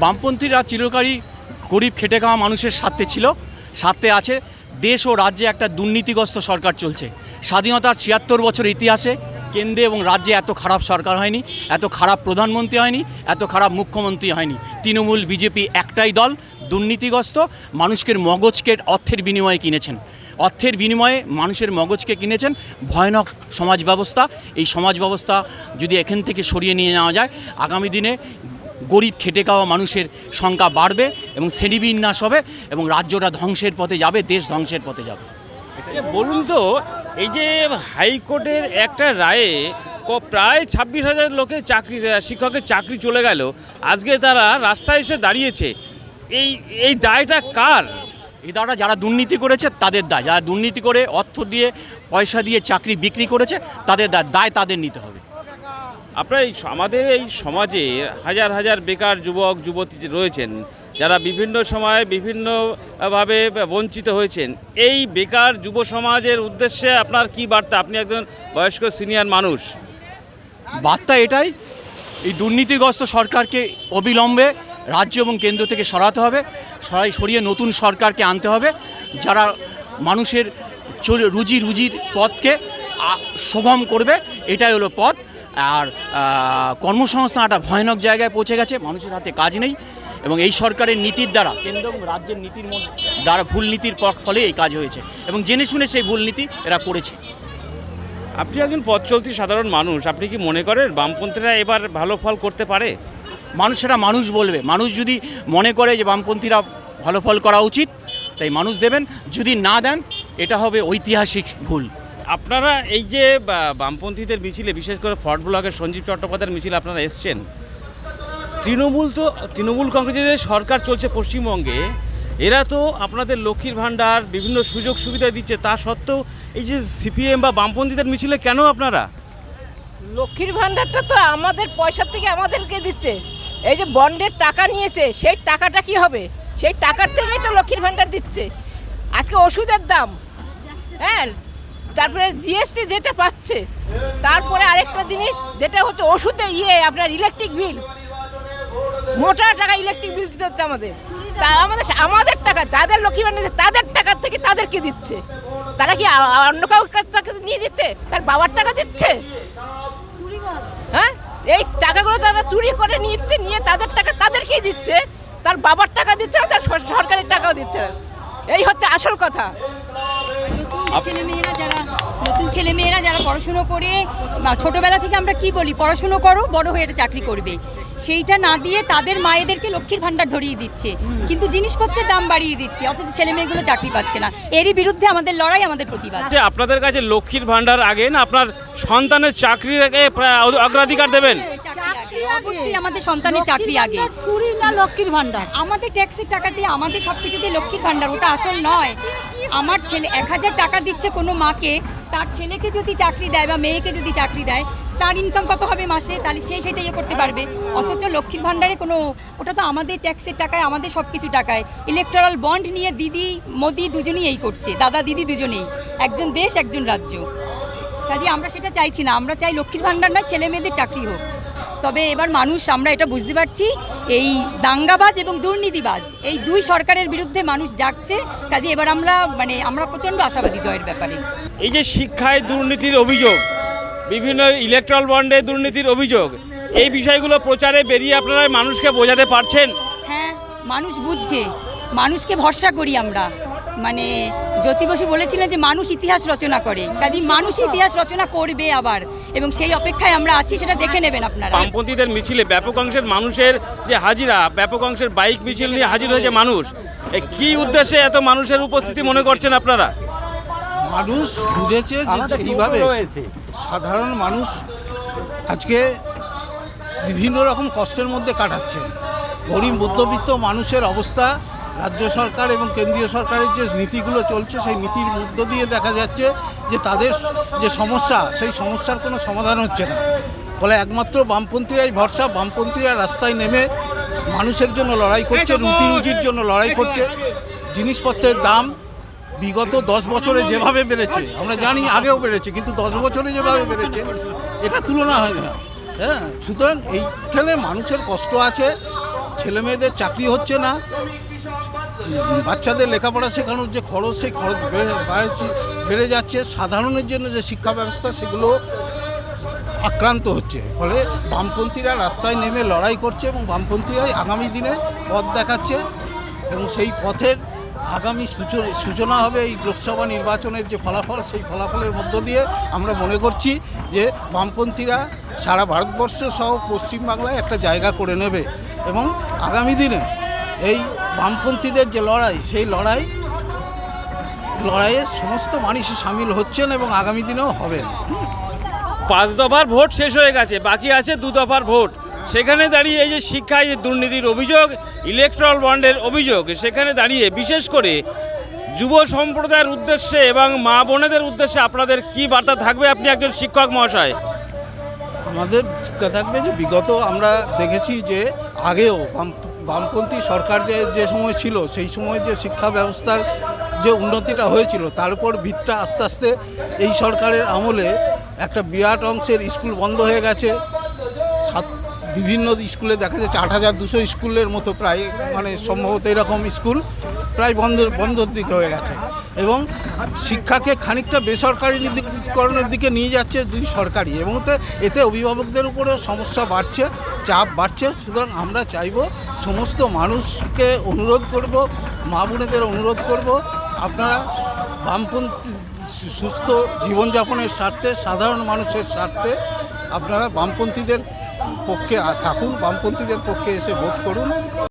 বামপন্থীরা চিরকালই গরিব খেটে খাওয়া মানুষের স্বার্থে ছিল, স্বার্থে আছে। দেশ ও রাজ্যে একটা দুর্নীতিগ্রস্ত সরকার চলছে। স্বাধীনতার ছিয়াত্তর বছর ইতিহাসে কেন্দ্রে এবং রাজ্যে এত খারাপ সরকার হয়নি, এত খারাপ প্রধানমন্ত্রী হয়নি, এত খারাপ মুখ্যমন্ত্রী হয়নি। তৃণমূল, বিজেপি একটাই দল, দুর্নীতিগ্রস্ত, মানুষকে মগজকে অর্থের বিনিময়ে কিনেছেন। অর্থের বিনিময়ে মানুষের মগজকে কিনেছেন। ভয়ানক সমাজ ব্যবস্থা। এই সমাজ ব্যবস্থা যদি এখান থেকে সরিয়ে নিয়ে যাওয়া যায়, আগামী দিনে গরিব খেটে খাওয়া মানুষের সংখ্যা বাড়বে এবং শ্রেণীবিন্যাস হবে এবং রাজ্যটা ধ্বংসের পথে যাবে দেশ ধ্বংসের পথে যাবে। বলুন তো এই যে হাইকোর্টের একটা রায়ে প্রায় ছাব্বিশ হাজার লোকের চাকরি শিক্ষকের চাকরি চলে গেল। আজকে তারা রাস্তায় এসে দাঁড়িয়েছে। এই এই দায়টা কার? এই দ্বারা যারা দুর্নীতি করেছে তাদের দায়। যারা দুর্নীতি করে অর্থ দিয়ে পয়সা দিয়ে চাকরি বিক্রি করেছে তাদের দায় দায় তাদের নিতে হবে। আপনার এই আমাদের এই সমাজে হাজার হাজার বেকার যুবক, যুবতী রয়েছেন, যারা বিভিন্ন সময়ে বিভিন্নভাবে বঞ্চিত হয়েছেন, এই বেকার যুব সমাজের উদ্দেশ্যে আপনার কি বার্তা? আপনি একজন বয়স্ক সিনিয়র মানুষ। বার্তা এটাই, এই দুর্নীতিগ্রস্ত সরকারকে অবিলম্বে রাজ্য এবং কেন্দ্র থেকে সরাতে হবে, সরাই, সরিয়ে নতুন সরকারকে আনতে হবে, যারা মানুষের রুজি রুজির পথকে সুগম করবে, এটাই হলো পথ। আর কর্মসংস্থান একটা ভয়ানক জায়গায় পৌঁছে গেছে মানুষের হাতে কাজ নেই এবং এই সরকারের নীতির দ্বারা কেন্দ্র এবং রাজ্যের নীতির মধ্যে দ্বারা ভুল নীতির পথ- ফলে এই কাজ হয়েছে এবং জেনে শুনে সেই ভুল নীতি এরা করেছে। আপনি একজন পথ চলতি সাধারণ মানুষ আপনি কি মনে করেন বামপন্থীরা এবার ভালো ফল করতে পারে? মানুষেরা মানুষ বলবে মানুষ যদি মনে করে যে বামপন্থীরা ভালো ফল করা উচিত তাই মানুষ দেবেন যদি না দেন এটা হবে ঐতিহাসিক ভুল। আপনারা এই যে বামপন্থীদের মিছিলে, বিশেষ করে ফর্ট ব্লকের সঞ্জীব চট্টোপাধ্যায়ের মিছিলে আপনারা এসছেন, তৃণমূল তো, তৃণমূল কংগ্রেসের সরকার চলছে পশ্চিমবঙ্গে, এরা তো আপনাদের লক্ষ্মীর ভাণ্ডার, বিভিন্ন সুযোগ সুবিধা দিচ্ছে, তা সত্ত্বেও এই যে সিপিএম বা বামপন্থীদের মিছিলে কেন আপনারা? লক্ষ্মীর ভাণ্ডারটা তো আমাদের পয়সা থেকে আমাদেরকে দিচ্ছে। এই যে বন্ডের টাকা নিয়েছে, সেই টাকাটা কি হবে? সেই টাকার থেকেই তো লক্ষ্মীর ভাণ্ডার দিচ্ছে। আজকে ওষুধের দাম হ্যাঁ তারপরে জিএসটি যেটা পাচ্ছে তারপরে আরেকটা জিনিস যেটা হচ্ছে ওষুধে ইয়ে আপনার ইলেকট্রিক বিল মোটা টাকা ইলেকট্রিক বিল দিতে হচ্ছে আমাদের। তা আমাদের আমাদের টাকা যাদের লক্ষ্মী দিচ্ছে, তাদের টাকা থেকে তাদেরকে দিচ্ছে। তারা কি অন্য কাউর কাছ নিয়ে দিচ্ছে? তার বাবার টাকা দিচ্ছে? হ্যাঁ? এই টাকাগুলো তারা চুরি করে নিচ্ছে নিয়ে তাদের টাকা তাদেরকেই দিচ্ছে। তার বাবার টাকা দিচ্ছে না তার সর- সরকারের টাকাও দিচ্ছে না। এই হচ্ছে আসল কথা। ছেলেমেয়েরা যারা নতুন ছেলেমেয়েরা যারা পড়াশুনো করে ছোটবেলা থেকে আমরা কি বলি? পড়াশুনো করো বড় হয়ে চাকরি করবে। সেইটা না দিয়ে তাদের মায়েদেরকে লক্ষ্মীর ভাণ্ডার ধরিয়ে দিচ্ছে। কিন্তু জিনিসপত্রের দাম বাড়িয়ে দিচ্ছে অথচ ছেলে মেয়েগুলো চাকরি পাচ্ছে না। এরই বিরুদ্ধে আমাদের লড়াই আমাদের প্রতিবাদ। যে আপনাদের কাছে লক্ষ্মীর ভাণ্ডার আগে না আপনার সন্তানের চাকরির আগে অগ্রাধিকার দেবেন? অবশ্যই আমাদের সন্তানের চাকরি আগে। চুরি না লক্ষ্মীর ভান্ডার আমাদের ট্যাক্সের টাকা দিয়ে আমাদের সব কিছু দিয়ে লক্ষ্মীর ভাণ্ডার ওটা আসল নয়। আমার ছেলে এক হাজার টাকা দিচ্ছে কোনো মাকে, তার ছেলেকে যদি চাকরি দেয় বা মেয়েকে যদি চাকরি দেয়, তার ইনকাম কত হবে মাসে? তাহলে সে সেটা ইয়ে করতে পারবে। অথচ লক্ষ্মীর ভাণ্ডারে কোনো, ওটা তো আমাদের ট্যাক্সের টাকায়, আমাদের সব কিছু টাকায়। ইলেকট্রাল বন্ড নিয়ে দিদি, মোদি দুজনেই এই করছে, দাদা দিদি দুজনেই। একজন দেশ, একজন রাজ্য। কাজে আমরা সেটা চাইছি না। আমরা চাই লক্ষ্মীর ভাণ্ডার নয়, ছেলে মেয়েদের চাকরি হোক। তবে এবার মানুষ আমরা এটা বুঝতে পারছি এই দাঙ্গাবাজ এবং দুর্নীতিবাজ এই দুই সরকারের বিরুদ্ধে মানুষ জাগছে কাজে এবার আমরা মানে আমরা প্রচণ্ড আশাবাদী জয়ের ব্যাপারে। এই যে শিক্ষায় দুর্নীতির অভিযোগ বিভিন্ন ইলেকট্রাল বন্ডে দুর্নীতির অভিযোগ এই বিষয়গুলো প্রচারে বেরিয়ে আপনারা মানুষকে বোঝাতে পারছেন? হ্যাঁ মানুষ বুঝছে। মানুষকে ভরসা করি আমরা। মানে জ্যোতি বসু বলেছিলেন যে মানুষ ইতিহাস রচনা করে। কাজে মানুষ ইতিহাস রচনা করবে আবার। এবং সেই অপেক্ষায় আমরা আছি সেটা দেখে নেবেন আপনারা। বামপন্থীদের মিছিলে ব্যাপক অংশের মানুষের যে হাজিরা ব্যাপক অংশের বাইক মিছিল নিয়ে হাজির হয়েছে মানুষ। কি উদ্দেশ্যে এত মানুষের উপস্থিতি মনে করছেন আপনারা? মানুষ বুঝেছে যে এইভাবে সাধারণ মানুষ আজকে বিভিন্ন রকম কষ্টের মধ্যে কাটাচ্ছেন গরিব মধ্যবিত্ত মানুষের অবস্থা রাজ্য সরকার এবং কেন্দ্রীয় সরকারের যে নীতিগুলো চলছে সেই নীতির মধ্য দিয়ে দেখা যাচ্ছে যে তাদের যে সমস্যা সেই সমস্যার কোনো সমাধান হচ্ছে না। ফলে একমাত্র বামপন্থীরাই ভরসা বামপন্থীরা রাস্তায় নেমে মানুষের জন্য লড়াই করছে রুটি রুজির জন্য লড়াই করছে। জিনিসপত্রের দাম বিগত দশ বছরে যেভাবে বেড়েছে আমরা জানি আগেও বেড়েছে কিন্তু দশ বছরে যেভাবে বেড়েছে এটা তুলনা হয় না। হ্যাঁ সুতরাং এইখানে মানুষের কষ্ট আছে ছেলে মেয়েদের চাকরি হচ্ছে না বাচ্চাদের লেখাপড়া শেখানোর যে খরচ, সেই খরচ বেড়ে বাড়ছে- বেড়ে যাচ্ছে। সাধারণের জন্য যে শিক্ষা ব্যবস্থা, সেগুলো আক্রান্ত হচ্ছে। ফলে বামপন্থীরা রাস্তায় নেমে লড়াই করছে এবং বামপন্থীরাই আগামী দিনে পথ দেখাচ্ছে এবং সেই পথের আগামী সূচনা হবে এই লোকসভা নির্বাচনের যে ফলাফল, সেই ফলাফলের মধ্য দিয়ে আমরা মনে করছি যে বামপন্থীরা সারা ভারতবর্ষ সহ পশ্চিমবাংলায় একটা জায়গা করে নেবে এবং আগামী দিনে এই বামপন্থীদের যে লড়াই সেই লড়াই লড়াইয়ে সমস্ত মানুষই সামিল হচ্ছেন এবং আগামী দিনেও হবেন। পাঁচ দফার ভোট শেষ হয়ে গেছে বাকি আছে দু দফার ভোট। সেখানে দাঁড়িয়ে এই যে শিক্ষায় যে দুর্নীতির অভিযোগ ইলেকট্রাল বন্ডের অভিযোগ সেখানে দাঁড়িয়ে বিশেষ করে যুব সম্প্রদায়ের উদ্দেশ্যে এবং মা বোনেদের উদ্দেশ্যে আপনাদের কি বার্তা থাকবে? আপনি একজন শিক্ষক মহাশয়। আমাদের থাকবে যে বিগত আমরা দেখেছি যে আগেও বাম বামপন্থী সরকার যে যে সময় ছিল, সেই সময় যে শিক্ষা ব্যবস্থার যে উন্নতিটা হয়েছিল, তার উপর ভিতটা আস্তে আস্তে এই সরকারের আমলে একটা বিরাট অংশের স্কুল বন্ধ হয়ে গেছে। বিভিন্ন স্কুলে দেখা যাচ্ছে আট হাজার দুশো স্কুলের মতো প্রায় মানে সম্ভবত এরকম স্কুল প্রায় বন্ধ, বন্ধর দিকে হয়ে গেছে। এবং শিক্ষাকে খানিকটা বেসরকারিকরণের দিকে নিয়ে যাচ্ছে দুই সরকারি এবং এতে- এতে অভিভাবকদের উপরে সমস্যা বাড়ছে, চাপ বাড়ছে। সুতরাং আমরা চাইব সমস্ত মানুষকে অনুরোধ করব, মা বোনেদের অনুরোধ করব, আপনারা বামপন্থী সুস্থ জীবনযাপনের স্বার্থে, সাধারণ মানুষের স্বার্থে আপনারা বামপন্থীদের পক্ষে থাকুন বামপন্থীদের পক্ষে এসে ভোট করুন।